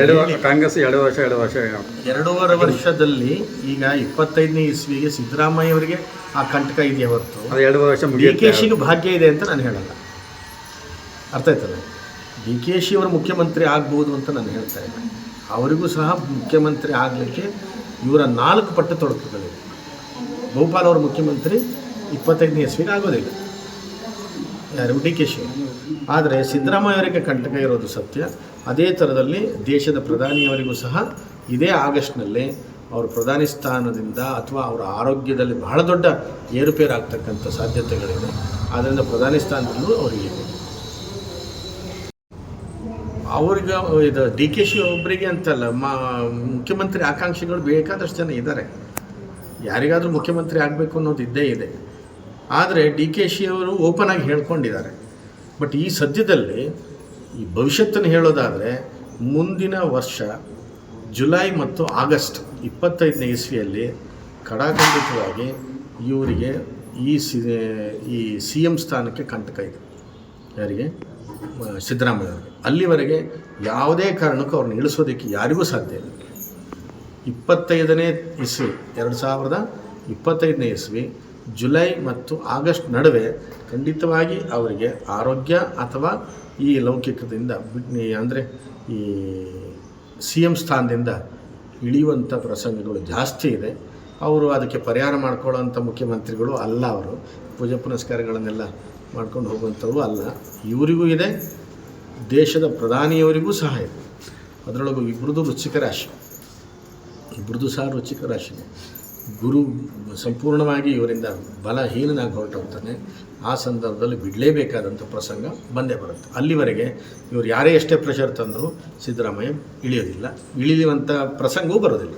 ಎರಡು ಕಾಂಗ್ರೆಸ್ ಎರಡು ವರ್ಷ ಎರಡು ವರ್ಷ ಎರಡೂವರೆ ವರ್ಷದಲ್ಲಿ ಈಗ ಇಪ್ಪತ್ತೈದನೇ ಇಸ್ವಿಗೆ ಸಿದ್ದರಾಮಯ್ಯ ಅವರಿಗೆ ಆ ಕಂಟಕ ಇದೆಯಾ ಹೊರತು? ಅದು ಎರಡು ವರ್ಷ ಡಿ ಕೆ ಶಿಗೆ ಭಾಗ್ಯ ಇದೆ ಅಂತ ನಾನು ಹೇಳಲ್ಲ. ಅರ್ಥ ಆಯ್ತಲ್ಲ? ಡಿ ಕೆ ಶಿ ಅವರು ಮುಖ್ಯಮಂತ್ರಿ ಆಗ್ಬೋದು ಅಂತ ನಾನು ಹೇಳ್ತಾ ಇಲ್ಲ. ಅವರಿಗೂ ಸಹ ಮುಖ್ಯಮಂತ್ರಿ ಆಗಲಿಕ್ಕೆ ಇವರ ನಾಲ್ಕು ಪಟ್ಟು ತೊಡಕುಗಳಿವೆ. ಗೋಪಾಲ್ ಅವರು ಮುಖ್ಯಮಂತ್ರಿ ಇಪ್ಪತ್ತೈದನೇ ಇಸ್ವಿಗೆ ಆಗೋದಿಲ್ಲ. ಯಾರು? ಡಿ ಕೆ ಶಿ ಆದರೆ ಸಿದ್ದರಾಮಯ್ಯವರಿಗೆ ಕಂಟಕ ಇರೋದು ಸತ್ಯ. ಅದೇ ಥರದಲ್ಲಿ ದೇಶದ ಪ್ರಧಾನಿಯವರಿಗೂ ಸಹ ಇದೇ ಆಗಸ್ಟ್ನಲ್ಲಿ ಅವರ ಪ್ರಧಾನಿ ಸ್ಥಾನದಿಂದ ಅಥವಾ ಅವರ ಆರೋಗ್ಯದಲ್ಲಿ ಬಹಳ ದೊಡ್ಡ ಏರುಪೇರು ಸಾಧ್ಯತೆಗಳಿವೆ ಆದ್ದರಿಂದ ಪ್ರಧಾನಿ ಸ್ಥಾನದಲ್ಲೂ ಅವರಿಗೆ. ಅವ್ರಿಗೆ ಇದು ಡಿ ಕೆ ಶಿ ಒಬ್ಬರಿಗೆ ಅಂತಲ್ಲ, ಮಾ, ಮುಖ್ಯಮಂತ್ರಿ ಆಕಾಂಕ್ಷಿಗಳು ಬೇಕಾದಷ್ಟು ಜನ ಇದ್ದಾರೆ ಯಾರಿಗಾದರೂ ಮುಖ್ಯಮಂತ್ರಿ ಆಗಬೇಕು ಅನ್ನೋದು ಇದ್ದೇ ಇದೆ. ಆದರೆ ಡಿ ಕೆ ಶಿ ಅವರು ಓಪನ್ ಆಗಿ ಹೇಳ್ಕೊಂಡಿದ್ದಾರೆ. ಬಟ್ ಈ ಸದ್ಯದಲ್ಲಿ ಈ ಭವಿಷ್ಯತ್ತನ್ನು ಹೇಳೋದಾದರೆ ಮುಂದಿನ ವರ್ಷ ಜುಲೈ ಮತ್ತು ಆಗಸ್ಟ್ ಇಪ್ಪತ್ತೈದನೇ ಇಸ್ವಿಯಲ್ಲಿ ಕಡಾಖಂಡಿತವಾಗಿ ಇವರಿಗೆ ಈ ಸಿ ಈ ಸಿ ಎಂ ಸ್ಥಾನಕ್ಕೆ ಕಂಟಕ ಇದೆ. ಯಾರಿಗೆ? ಸಿದ್ದರಾಮಯ್ಯ ಅವರಿಗೆ. ಅಲ್ಲಿವರೆಗೆ ಯಾವುದೇ ಕಾರಣಕ್ಕೂ ಅವ್ರನ್ನ ಇಳಿಸೋದಕ್ಕೆ ಯಾರಿಗೂ ಸಾಧ್ಯ ಇಲ್ಲ. ಇಪ್ಪತ್ತೈದನೇ ಇಸ್ವಿ, ಎರಡು ಸಾವಿರದ ಇಪ್ಪತ್ತೈದನೇ ಇಸ್ವಿ ಜುಲೈ ಮತ್ತು ಆಗಸ್ಟ್ ನಡುವೆ ಖಂಡಿತವಾಗಿ ಅವರಿಗೆ ಆರೋಗ್ಯ ಅಥವಾ ಈ ಲೌಕಿಕದಿಂದ ಅಂದರೆ ಈ ಸಿ ಎಂ ಸ್ಥಾನದಿಂದ ಇಳಿಯುವಂಥ ಪ್ರಸಂಗಗಳು ಜಾಸ್ತಿ ಇದೆ. ಅವರು ಅದಕ್ಕೆ ಪರಿಹಾರ ಮಾಡ್ಕೊಳ್ಳೋಂಥ ಮುಖ್ಯಮಂತ್ರಿಗಳು ಅಲ್ಲ ಅವರು. ಪೂಜೆ ಪುನಸ್ಕಾರಗಳನ್ನೆಲ್ಲ ಮಾಡ್ಕೊಂಡು ಹೋಗುವಂಥವ್ರು ಅಲ್ಲ. ಇವರಿಗೂ ಇದೆ. ದೇಶದ ಪ್ರಧಾನಿಯವರಿಗೂ ಸಹ ಇದೆ. ಅದರೊಳಗೂ ಇಬ್ಬರದು ರುಚಿಕ ರಾಶಿ. ಇಬ್ಬರದು ಸಹ ರುಚಿಕ ರಾಶಿನೇ. ಗುರು ಸಂಪೂರ್ಣವಾಗಿ ಇವರಿಂದ ಬಲಹೀನಾಗಿ ಹೊರಟೋಗ್ತಾನೆ ಆ ಸಂದರ್ಭದಲ್ಲಿ ಬಿಡಲೇಬೇಕಾದಂಥ ಪ್ರಸಂಗ ಬಂದೇ ಬರುತ್ತೆ. ಅಲ್ಲಿವರೆಗೆ ಇವರು ಯಾರೇ ಎಷ್ಟೇ ಪ್ರೆಷರ್ ತಂದರೂ ಸಿದ್ದರಾಮಯ್ಯ ಇಳಿಯೋದಿಲ್ಲ. ಇಳಿಯುವಂಥ ಪ್ರಸಂಗವೂ ಬರೋದಿಲ್ಲ.